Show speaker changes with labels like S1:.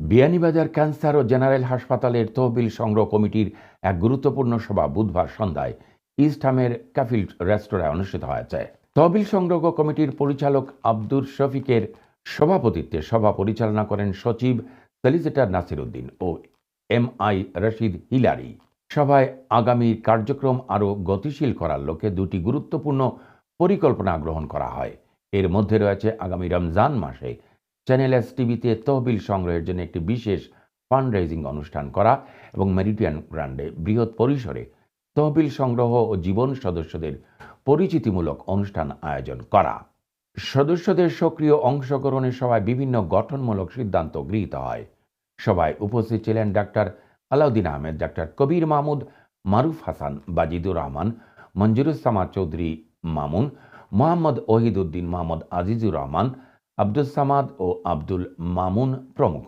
S1: Beanibazar cancer ও general হাসপাতালের তহবিল সংগ্রহ কমিটির এক গুরুত্বপূর্ণ সভা বুধবার সন্ধ্যায় ইস্টহামের ক্যাফিল রেস্তোরাঁয় অনুষ্ঠিত হয়েছে। তহবিল সংগ্রহ কমিটির পরিচালক আব্দুর শফিকের সভাপতিত্বে সভা পরিচালনা করেন সচিব সলিসিটার নাসির উদ্দিন ও এম আই রশিদ হিলারি। সভায় আগামী কার্যক্রম আরও গতিশীল করার লক্ষ্যে দুটি গুরুত্বপূর্ণ পরিকল্পনা গ্রহণ করা হয়। এর মধ্যে রয়েছে আগামী রমজান মাসে চ্যানেল এস টিভিতে তহবিল সংগ্রহের জন্য একটি বিশেষ ফান্ড রেজিং অনুষ্ঠান করা এবং মেরিডিয়ান গ্রান্ডে বৃহৎ পরিসরে তহবিল সংগ্রহ ও জীবন সদস্যদের পরিচিতিমূলক অনুষ্ঠান আয়োজন করা। সদস্যদের সক্রিয় অংশগ্রহণের সভায় বিভিন্ন গঠনমূলক সিদ্ধান্ত গৃহীত হয়। সভায় উপস্থিত ছিলেন ডাক্তার আলাউদ্দিন আহমেদ, ডাক্তার কবির মাহমুদ, মারুফ হাসান, বাজিদুর রহমান মঞ্জুরুজ্জামান চৌধুরী মামুন, মোহাম্মদ ওহিদুদ্দিন মোহাম্মদ আজিজুর রহমান আব্দুল সামাদ ও আব্দুল মামুন প্রমুখ।